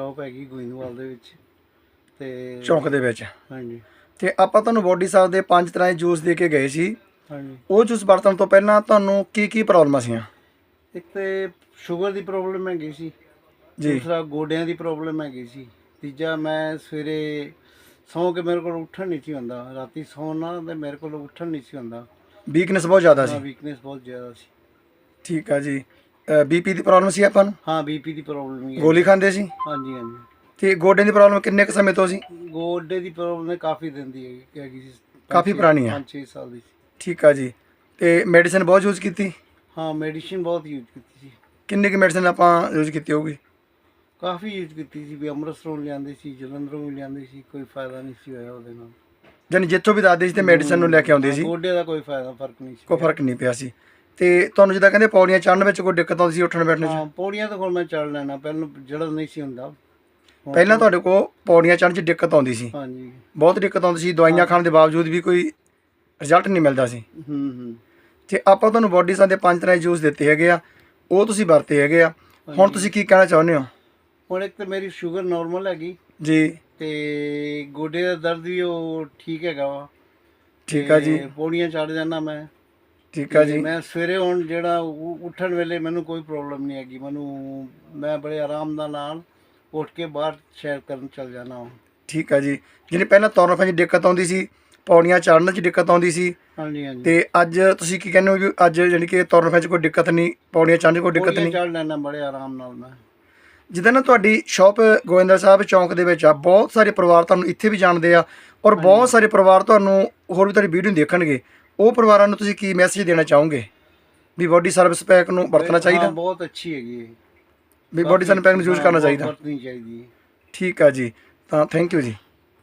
Shop ਹੈਗੀ ਗੋਇੰਦਵਾਲ ਦੇ ਵਿੱਚ ਤੇ ਚੌਂਕ ਦੇ ਵਿੱਚ। ਹਾਂਜੀ। ਤੇ ਆਪਾਂ ਤੁਹਾਨੂੰ ਬੋਡੀ ਸਾਹਿਬ ਦੇ ਪੰਜ ਤਰ੍ਹਾਂ ਦੇ ਜੂਸ ਦੇ ਕੇ ਗਏ ਸੀ। ਹਾਂਜੀ। ਉਹ ਜੂਸ ਵਰਤਣ ਤੋਂ ਪਹਿਲਾਂ ਤੁਹਾਨੂੰ ਕੀ ਕੀ ਪ੍ਰੋਬਲਮਾਂ ਸੀਆਂ? ਇੱਕ ਤੇ ਸ਼ੂਗਰ ਦੀ ਪ੍ਰੋਬਲਮ ਹੈਗੀ ਸੀ। ਜੀ। ਦੂਸਰਾ ਗੋਡਿਆਂ ਦੀ ਪ੍ਰੋਬਲਮ ਹੈਗੀ ਸੀ। ਤੀਜਾ ਮੈਂ ਸਵੇਰੇ ਸੌਂ ਕੇ ਮੇਰੇ ਕੋਲ ਉੱਠਣ ਨਹੀਂ ਸੀ ਹੁੰਦਾ। ਰਾਤੀ ਸੌਣਾ ਤੇ ਮੇਰੇ ਕੋਲ ਉੱਠਣ ਨਹੀਂ ਸੀ ਹੁੰਦਾ। ਵੀਕਨੈਸ ਬਹੁਤ ਜ਼ਿਆਦਾ ਸੀ। ਵੀਕਨੈਸ ਬਹੁਤ ਜ਼ਿਆਦਾ ਸੀ। ਠੀਕ ਆ ਜੀ। ਬੀਪੀ ਦੀ ਪ੍ਰੋਬਲਮ ਸੀ ਆਪਾਂ ਨੂੰ? ਹਾਂ ਬੀਪੀ ਦੀ ਪ੍ਰੋਬਲਮ ਹੀ ਹੈ। ਗੋਲੀ ਖਾਂਦੇ ਸੀ? ਹਾਂਜੀ ਹਾਂਜੀ। ਤੇ ਗੋਡਿਆਂ ਦੀ ਪ੍ਰੋਬਲਮ ਕਿੰਨੇ ਕੁ ਸਮੇਂ ਤੋਂ ਸੀ? ਗੋਡੇ ਦੀ ਪ੍ਰੋਬਲਮ ਕਾਫੀ ਦਿਨ ਦੀ ਹੈਗੀ ਹੈਗੀ ਸੀ। ਕਾਫੀ ਪੁਰਾਣੀ ਆ। 5-6 ਸਾਲ ਦੀ ਸੀ। ਠੀਕ ਆ ਜੀ। ਤੇ ਮੈਡੀਸਿਨ ਬਹੁਤ ਯੂਜ਼ ਕੀਤੀ? ਹਾਂ ਮੈਡੀਸਿਨ ਬਹੁਤ ਯੂਜ਼ ਕੀਤੀ ਸੀ। ਕਿੰਨੀ ਕੁ ਮੈਡੀਸਿਨ ਆਪਾਂ ਯੂਜ਼ ਕੀਤੀ ਹੋਊਗੀ? ਕਾਫੀ ਯੂਜ਼ ਕੀਤੀ ਸੀ ਵੀ ਅੰਮ੍ਰਿਤਸਰੋਂ ਲਿਆਂਦੇ ਸੀ ਜਲੰਧਰੋਂ ਵੀ ਲਿਆਂਦੇ ਸੀ ਕੋਈ ਫਾਇਦਾ ਨਹੀਂ ਸੀ ਹੋਇਆ ਉਹਦੇ ਨਾਲ। ਯਾਨੀ ਜਿੱਥੋਂ ਵੀ ਦੱਸਦੇ ਸੀ ਤੇ ਮੈਡੀਸਿਨ ਨੂੰ ਲੈ ਕੇ ਆਉਂਦੇ ਸੀ। ਗੋਡੇ ਦਾ ਕੋਈ ਫਾਇਦਾ ਫ਼ਰਕ ਨਹੀਂ ਸੀ ਕੋਈ ਫ਼ਰਕ ਨਹੀਂ ਪਿਆ ਸੀ। ਤੇ ਤੁਹਾਨੂੰ ਜਿੱਦਾਂ ਕਹਿੰਦੇ ਪੌੜੀਆਂ ਚੜ੍ਹਨ ਵਿੱਚ ਕੋਈ ਦਿੱਕਤ ਆਉਂਦੀ ਸੀ ਉੱਠਣ ਬੈਠਣ 'ਚ ਹਾਂ ਪੌੜੀਆਂ ਤਾਂ ਹੁਣ ਮੈਂ ਚੜ ਲੈਣਾ ਪਹਿਲਾਂ ਜਿਹੜਾ ਨਹੀਂ ਸੀ ਹੁੰਦਾ। ਹੁਣ- ਪਹਿਲਾਂ ਤੁਹਾਡੇ ਕੋਲ ਪੌੜੀਆਂ ਚੜ੍ਹਨ 'ਚ ਦਿੱਕਤ ਆਉਂਦੀ ਸੀ? ਹਾਂਜੀ। ਬਹੁਤ ਦਿੱਕਤ ਆਉਂਦੀ ਸੀ ਦਵਾਈਆਂ ਖਾਣ ਦੇ ਬਾਵਜੂਦ ਵੀ ਕੋਈ ਰਿਜ਼ਲਟ ਨਹੀਂ ਮਿਲਦਾ ਸੀ। ਹੂੰ ਹੂੰ। ਤੇ ਆਪਾਂ ਤੁਹਾਨੂੰ ਬੋਡੀ ਸਾਂ ਦੇ ਪੰਜ ਤਰ੍ਹਾਂ ਦੇ ਜੂਸ ਦਿੱਤੇ ਹੈਗੇ ਆ ਉਹ ਤੁਸੀਂ ਵਰਤੇ ਹੈਗੇ ਆ। ਹੁਣ ਤੁਸੀਂ ਕੀ ਕਹਿਣਾ ਚਾਹੁੰਦੇ ਹੋ? ਹੁਣ ਇੱਕ ਤਾਂ ਮੇਰੀ ਸ਼ੂਗਰ ਨਾਰਮਲ ਹੈਗੀ। ਜੀ। ਤੇ ਗੋਡੇ ਦਾ ਦਰਦ ਵੀ ਉਹ ਠੀਕ ਹੈਗਾ ਵਾ। ਠੀਕ ਆ ਜੀ। ਤੇ ਪੌੜੀਆਂ ਚੜ ਜਾਂਦਾ ਮੈਂ। ਠੀਕ ਆ ਜੀ। ਮੈਂ ਸਵੇਰੇ ਹੁਣ ਜਿਹੜਾ ਉ- ਉੱਠਣ ਵੇਲੇ ਮੈਨੂੰ ਕੋਈ ਪ੍ਰੋਬਲਮ ਨਹੀਂ ਹੈਗੀ ਮੈਨੂੰ ਮੈਂ ਬੜੇ ਆਰਾਮ ਦੇ ਨਾਲ ਉੱਠ ਕੇ ਬਾਹਰ ਸੈਰ ਕਰਨ ਚੱਲ ਜਾਣਾ ਹਾਂ। ਠੀਕ ਆ ਜੀ। ਜਿਹਨੇ ਪਹਿਲਾਂ ਤੁਰਨ ਫਿਰਨ 'ਚ ਦਿੱਕਤ ਆਉਂਦੀ ਸੀ ਪੌੜੀਆਂ ਚੜ੍ਹਨ 'ਚ ਦਿੱਕਤ ਆਉਂਦੀ ਸੀ ਹਾਂਜੀ ਹਾਂਜੀ। ਤੇ ਅੱਜ ਤੁਸੀਂ ਕੀ ਕਹਿੰਦੇ ਹੋ ਵੀ ਅੱਜ ਜਾਣੀ ਕਿ ਤੁਰਨ ਫਿਰਨ 'ਚ ਕੋਈ ਦਿੱਕਤ ਨਹੀਂ ਪੌੜੀਆਂ ਚੜ੍ਹਨ 'ਚ ਕੋਈ ਦਿੱਕਤ ਨਹੀਂ? ਚੜ ਲੈਣਾ ਬੜੇ ਆਰਾਮ ਨਾਲ ਮੈਂ। ਜਿੱਦਾਂ ਨਾ ਤੁਹਾਡੀ ਸ਼ਾਪ ਗੋਇੰਦਰ ਸਾਹਿਬ ਚੌਂਕ ਦੇ ਵਿੱਚ ਆ ਬਹੁਤ ਸਾਰੇ ਪਰਿਵਾਰ ਤੁਹਾਨੂੰ ਇੱਥੇ ਵੀ ਜਾਣਦੇ ਆ ਔਰ ਬਹੁਤ ਸਾਰੇ ਪਰਿਵਾਰ ਤੁਹਾਨੂੰ ਹੋਰ ਵੀ ਤੁਹਾਡੀ ਵੀਡੀਓ ਦੇਖਣਗੇ। ਉਹ ਪਰਿਵਾਰਾਂ ਨੂੰ ਤੁਸੀਂ ਕੀ ਮੈਸੇਜ ਦੇਣਾ ਚਾਹੋਗੇ? ਵੀ ਬੋਡੀ ਸਰਵਿਸ ਪੈਕ ਨੂੰ ਵਰਤਣਾ ਹਾਂ, ਚਾਹੀਦਾ? ਬਹੁਤ ਅੱਛੀ ਹੈਗੀ ਵੀ ਬੋਡੀ ਸਰਵਿਸ ਪੈਕ ਨੂੰ ਯੂਜ਼ ਕਰਨਾ ਚਾਹੀਦਾ। ਵਰਤਣੀ ਚਾਹੀਦੀ ਹੈ। ਠੀਕ ਆ ਜੀ। ਤਾਂ ਥੈਂਕ ਯੂ ਜੀ।